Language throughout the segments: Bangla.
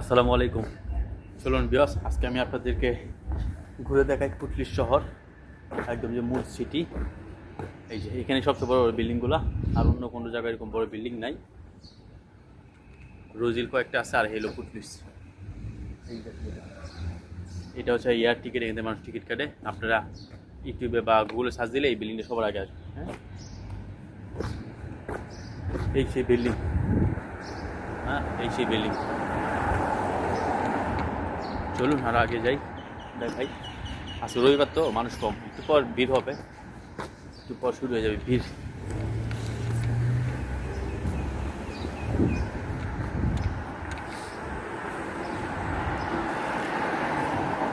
আসসালামু আলাইকুম। চলুন বিয়স আজকে আমি আপনাদেরকে ঘুরে দেখাই পুটলিশ শহর, একদম যে মূল সিটি এই যে, এখানে সবচেয়ে বড় বড় বিল্ডিংগুলো, আর অন্য কোনো জায়গায় এরকম বড় বিল্ডিং নাই। রোজিল কয়েকটা আছে, আর হেলো পুটলিশ এই এটা হচ্ছে এয়ার টিকিট এখানে মানুষ টিকিট কাটে। আপনারা ইউটিউবে বা গুগলে সার্চ দিলে এই বিল্ডিংটা সবার আগে আসবে হ্যাঁ? এই সেই বিল্ডিং হ্যাঁ? এই সেই বিল্ডিং। চলুন আর আগে যাই। দেখ ভাই আজকে রবিবার তো মানুষ কম। একটু পর ভিড় হবে। একটু পর শুরু হয়ে যাবে ভিড়।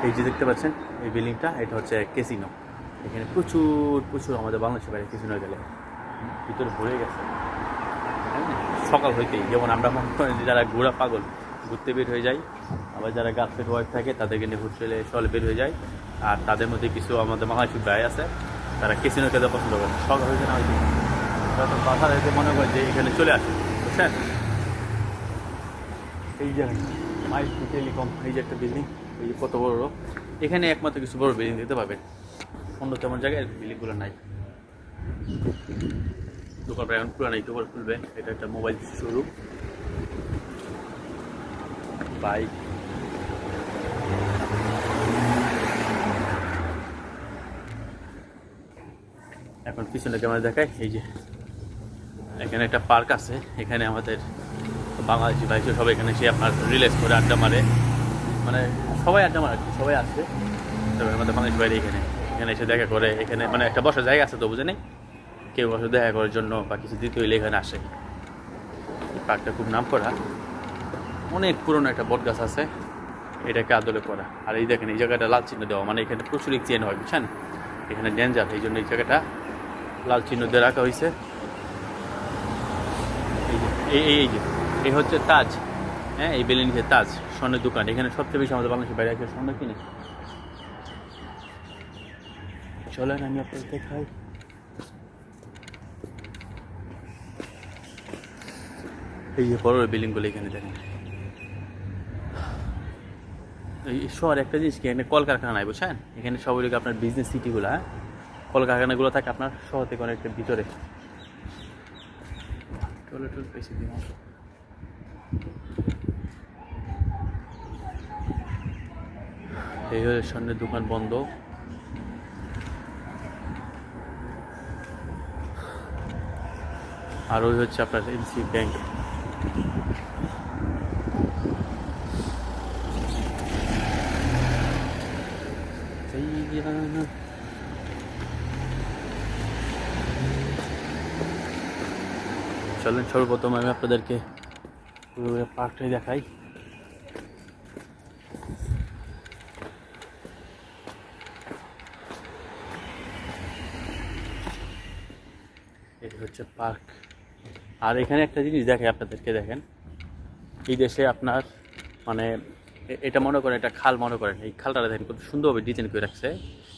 এই যে দেখতে পাচ্ছেন এই বিল্ডিংটা এটা হচ্ছে কেসিনো এখানে প্রচুর প্রচুর আমাদের বাংলাদেশের বাইরে কেসিনো গেলে। ভিতরে ভরে গেছে। হ্যাঁ, সকাল হইতেই। যেমন আমরা মনে করেন যে যারা ঘোরা পাগল ঘুরতে বের হয়ে যায় আবার যারা গার্লফ্রেন্ড ওয়াইফ থাকে, তাদেরকে নিয়ে হোটেলে চলে বের হয়ে যায় আর তাদের মধ্যে কিছু আমাদের বাংলাদেশি ভাই আছে, তারা কেসিনো খেতে পছন্দ করে। সকাল হয়েছে না হয়েছে তখন বাসা হয়েছে মনে করে যে এখানে চলে আসে। বুঝছেন? এই যে মাইল টেলিকম, এই যে একটা বিল্ডিং এই যে কত বড় এখানে একমাত্র কিছু বড় বিল্ডিং দিতে পাবেন। অন্য তেমন জায়গায় বিল্ডিংগুলো নাই। দোকান প্রায় এখন পুরানো করে খুলবে। এটা একটা মোবাইল শোরুম বাইক এখন পিছনে ক্যামেরা দেখায়, এই যে এখানে একটা পার্ক আছে, এখানে আমাদের বাংলাদেশি ভাই সবাই এখানে এসে আপনার রিলেক্স করে আড্ডা মারে। মানে সবাই আড্ডা মারে, সবাই আসছে তবে আমাদের বাংলাদেশি বাইরে এখানে এখানে এসে দেখা করে, এখানে মানে একটা বসার জায়গা আছে তো বুঝে নেই? কেউ বসে দেখা করার জন্য বা কিছু দিতে হইলে এখানে আসে। পার্কটা খুব নাম করা অনেক পুরনো একটা বট গাছ আছে। এটাকে আদলে করা আর এই দেখেন, এই জায়গাটা লাল চিহ্ন দেওয়া। মানে এখানে প্রচুর এক্সিডেন্ট হয়, বুঝছেন? এখানে ডেঞ্জার এই জন্য এই জায়গাটা লাল চিহ্ন দিয়ে রাখা হয়েছে। এই এই যে, এই হচ্ছে তাজ। হ্যাঁ এই বিল্ডিং যে তাজ, স্বর্ণের দোকান। এখানে সবচেয়ে বেশি আমাদের বাংলাদেশের বাইরে আছে স্বর্ণ কিনে। চলেন, আমি আপনাদের দেখাই। এই যে বড় বিল্ডিংগুলো এখানে দেখেন। শহর একটা জিনিস কি, এখানে কলকারখানা নাই বুঝছেন? এখানে সব ওইদিকে আপনার বিজনেস সিটিগুলো হ্যাঁ? কলকারখানাগুলো থাকে আপনার শহর থেকে অনেকটা ভিতরে। টলে দিন। এই হলো স্বর্ণের দোকান বন্ধ। আর ওই হচ্ছে আপনার এনসি ব্যাংক চলেন, সর্বপ্রথম আমি আপনাদেরকে পুরো পার্কটাই দেখাই। এই হচ্ছে পার্ক। আর এখানে একটা জিনিস দেখে আপনাদেরকে, দেখেন। এই দেশে আপনার মানে এটা মনে করেন, এটা খাল মনে করেন। এই খালটা দেখেন কত সুন্দরভাবে ডিজাইন করে রাখছে।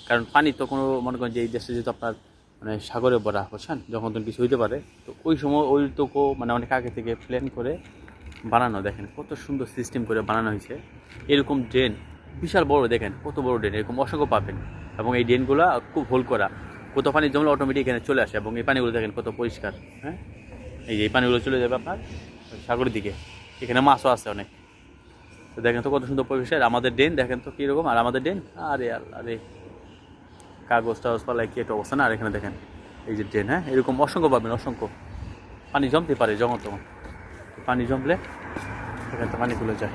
কারণ পানি তো কোনো, মনে করেন যে এই দেশে যেহেতু আপনার মানে সাগরে ভরা, বুঝছেন? যখন তখন কিছু হইতে পারে, তো ওই সময় ওই তোকো মানে অনেক আগে থেকে প্ল্যান করে বানানো, দেখেন কত সুন্দর সিস্টেম করে বানানো হয়েছে। এরকম ড্রেন বিশাল বড়, দেখেন কত বড় ড্রেন এরকম অসংখ্য পাবেন। এবং এই ড্রেনগুলো খুব হোল করা। কত পানি জমলে অটোমেটিক এখানে চলে আসে, এবং এই পানিগুলো দেখেন কত পরিষ্কার হ্যাঁ? এই যে এই পানিগুলো চলে যাবে আপনার সাগরের দিকে। এখানে মাছও আছে অনেক। তো দেখেন তো কত সুন্দর পরিবেশ আর আমাদের ড্রেন, দেখেন তো কীরকম। আর আমাদের ড্রেন, আরে আরে কাগজ টাগজ পালায় কী একটা অবস্থা না? আর এখানে দেখেন, এই যে ড্রেন হ্যাঁ? এরকম অসংখ্য পাবেন, অসংখ্য। পানি জমতে পারে যখন তখন পানি জমলে এখান থেকে পানিগুলো যায়।